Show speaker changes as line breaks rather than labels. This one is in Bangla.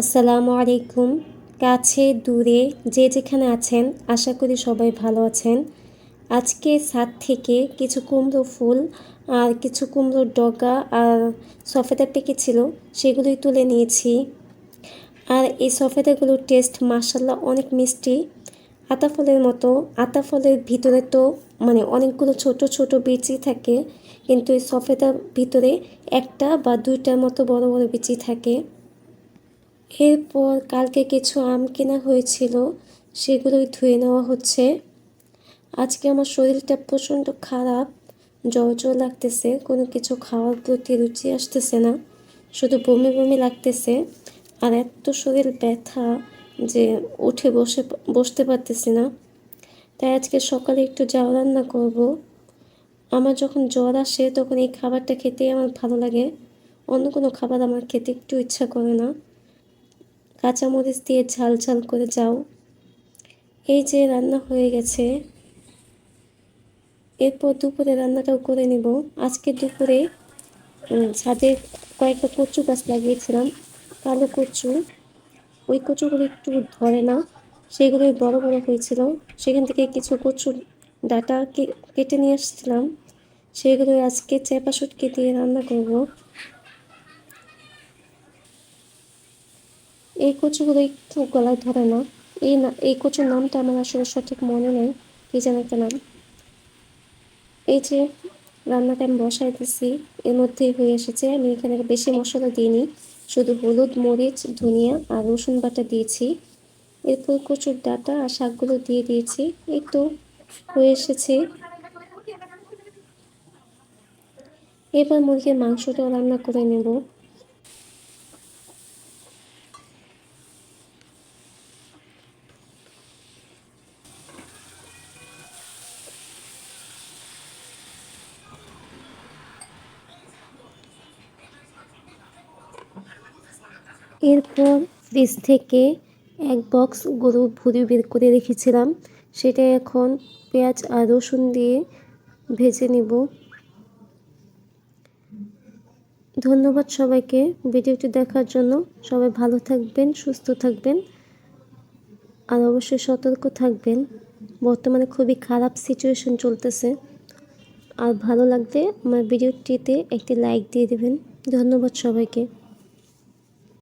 আসসালামু আলাইকুম। কাছে, দূরে, যে যেখানে আছেন, আশা করি সবাই ভালো আছেন। আজকে ছাদ থেকে কিছু কুমড়ো ফুল আর কিছু কুমড়োর ডগা আর সফেদা পেকেছিল সেগুলোই তুলে নিয়েছি। আর এই সফেদাগুলোর টেস্ট মাসাল্লাহ অনেক মিষ্টি। আতা ফলের মতো আতা ফলের ভিতরে তো মানে অনেকগুলো ছোট ছোট বিচি থাকে, কিন্তু এই সফেদার ভিতরে একটা বা দুইটার মতো বড় বড় বিচি থাকে। এরপর কালকে কিছু আম কেনা হয়েছিল, সেগুলোই ধুয়ে নেওয়া হচ্ছে। আজকে আমার শরীরটা প্রচণ্ড খারাপ, জ্বর জ্বর লাগতেছে, কোনো কিছু খাওয়ার প্রতি রুচি আসতেছে না, শুধু বমি বমি লাগতেছে। আর এত শরীর ব্যথা যে উঠে বসে, বসতে পারতেছি না। তাই আজকে সকালে একটু জাল রান্না করব। আমার যখন জ্বর আসে, তখন এই খাবারটা খেতেই আমার ভালো লাগে। অন্য কোনো খাবার আমার খেতে একটু ইচ্ছা করে না। কাঁচামরিচ দিয়ে ঝাল ঝাল করে যাও। এই যে রান্না হয়ে গেছে। এরপর দুপুরে রান্নাটাও করে নিব। আজকে দুপুরে ছাদে কয়েকটা কচু গাছ লাগিয়েছিলাম, কালো কচু। ওই কচুগুলো একটু ধরে না সেগুলোই বড় বড় হয়েছিল। সেখান থেকে কিছু কচুর ডাটা কেটে নিয়ে আসছিলাম সেগুলো আজকে চেপা সুটকে দিয়ে রান্না করব। এই কচুগুলো একটু গলায় ধরে না। এই না, এই কচুর নামটা আমার আসলে সঠিক মনে নেই, কি যেন একটা নাম। এই যে রান্নাটা আমি বসাই দিছি, এর মধ্যেই হয়ে এসেছে। আমি এখানে বেশি মশলা দিইনি, শুধু হলুদ, মরিচ, ধনিয়া আর রসুন বাটা দিয়েছি। এরপর কচুর ডাটা আর শাকগুলো দিয়ে দিয়েছি। এই তো হয়ে এসেছে। এবার মুরগির মাংসটাও রান্না করে নেব। এরপর ফ্রিজ থেকে এক বক্স গরু ভুড়ি বের করে রেখেছিলাম। সেটা এখন পেঁয়াজ আর রসুন দিয়ে ভেজে নেব। ধন্যবাদ সবাইকে। ভিডিওটি দেখার জন্য সবাই ভালো থাকবেন, সুস্থ থাকবেন আর অবশ্যই সতর্ক থাকবেন। বর্তমানে খুবই খারাপ সিচুয়েশন চলতেছে। আর ভালো লাগলে আমার ভিডিওটিতে একটি লাইক দিয়ে দেবেন। ধন্যবাদ সবাইকে।